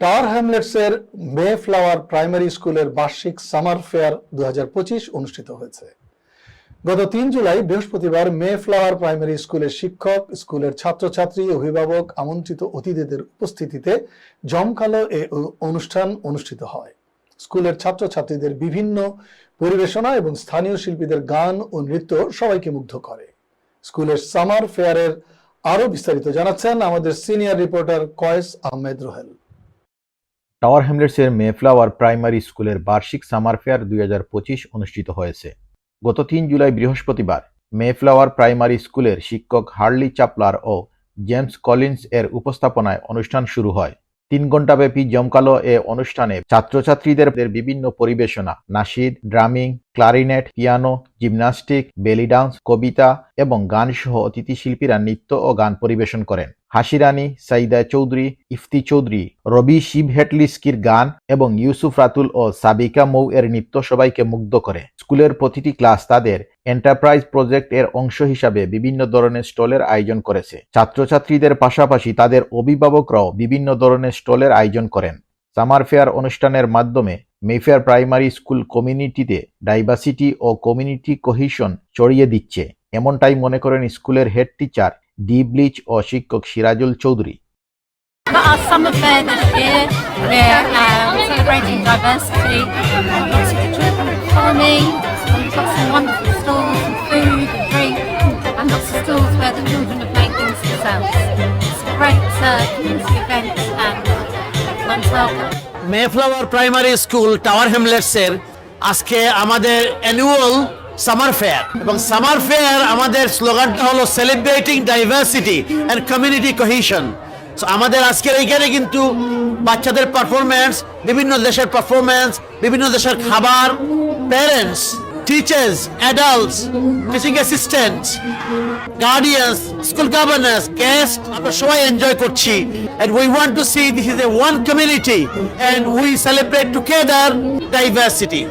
Tower হ্যামলেটসের Mayflower primary স্কুলের বার্ষিক সামার ফেয়ার দু অনুষ্ঠিত হয়েছে। গত তিন জুলাই বৃহস্পতিবার মে ফ্লাওয়ার প্রাইমারি স্কুলের শিক্ষক, স্কুলের ছাত্রছাত্রী, অভিভাবক, আমন্ত্রিত অতিথিদের উপস্থিতিতে জমকালো এ অনুষ্ঠান অনুষ্ঠিত হয়। স্কুলের ছাত্রছাত্রীদের বিভিন্ন পরিবেশনা এবং স্থানীয় শিল্পীদের গান ও নৃত্য সবাইকে মুগ্ধ করে। স্কুলের সামার ফেয়ারের আরও বিস্তারিত জানাচ্ছেন আমাদের senior reporter Koyes Ahmed Rohel. Tower হ্যামলেটসের Mayflower primary স্কুলের বার্ষিক সামার ফেয়ার দুই হাজার পঁচিশ অনুষ্ঠিত হয়েছে। গত তিন জুলাই বৃহস্পতিবার মেফ্লাওয়ার প্রাইমারি স্কুলের শিক্ষক হার্লি চাপলার ও জেমস কলিন্স এর উপস্থাপনায় অনুষ্ঠান শুরু হয়। তিন ঘণ্টাব্যাপী জমকালো এ অনুষ্ঠানে ছাত্রছাত্রীদের বিভিন্ন পরিবেশনা। Nasheed drumming, clarinet, piano, gymnastic, belly dance, কবিতা এবং গান সহ অতিথি শিল্পীরা নৃত্য ও গান পরিবেশন করেন। হাসিরানি, সাইদা চৌধুরী, ইফতি চৌধুরী, রবি শিব হেটলিস্কির গান এবং ইউসুফ রাতুল ও সাবিকা মৌ এর নৃত্য সবাইকে মুগ্ধ করে। স্কুলের প্রতিটি ক্লাস তাদের এন্টারপ্রাইজ প্রজেক্ট এর অংশ হিসাবে বিভিন্ন ধরনের স্টলের আয়োজন করেছে। ছাত্রছাত্রীদের পাশাপাশি তাদের অভিভাবকরাও বিভিন্ন ধরনের স্টলের আয়োজন করেন। সামার ফেয়ার অনুষ্ঠানের মাধ্যমে মেফেয়ার প্রাইমারি স্কুল কমিউনিটিতে ডাইভার্সিটি ও কমিউনিটি কোহিশন ছড়িয়ে দিচ্ছে। এমনটাই মনে করেন স্কুলের হেড টিচার ডি ব্লিচ ও শিক্ষক Sirajul Chowdhury. Summer fair this year, we're um, celebrating diversity. Got some wonderful stalls and food and drink, and lots of stalls where the children are making things themselves. It's a great uh, community event, and everyone's welcome. Mayflower primary school Tower হ্যামলেটসের আজকে আমাদের annual summer fair এবং summer fair আমাদের স্লোগানটা হলো celebrating diversity and community cohesion আমাদের আজকের এইখানে কিন্তু বাচ্চাদের পারফরমেন্স বিভিন্ন দেশের পারফরমেন্স বিভিন্ন দেশের খাবার parents teachers adults teaching assistants guardians school governors guest আমরা সবাই এনজয় করছি। And we want to see this is a one community and we celebrate together diversity.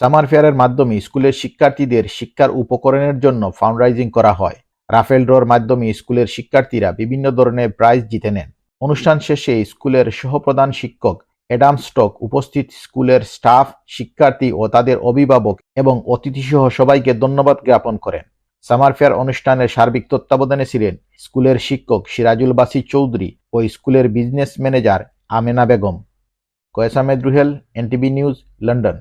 Summer ফেয়ারের মাধ্যমে স্কুলের শিক্ষার্থীদের শিক্ষার উপকরণের জন্য ফান্ডরাইজিং করা হয়। রাফেল ড্রর মাধ্যমে স্কুলের শিক্ষার্থীরা বিভিন্ন ধরনের প্রাইজ জিতে নেন। অনুষ্ঠান শেষে স্কুলের সহপ্রধান শিক্ষক অ্যাডাম স্টক উপস্থিত স্কুলের স্টাফ, শিক্ষার্থী ও তাদের অভিভাবক এবং অতিথিসহ সবাইকে ধন্যবাদ জ্ঞাপন করেন। সামার ফেয়ার অনুষ্ঠানের সার্বিক তত্ত্বাবধানে ছিলেন স্কুলের শিক্ষক সিরাজুল বাসি চৌধুরী ও স্কুলের business manager Amena Begum. কয়েসামেদ Ruhel NTV news, London.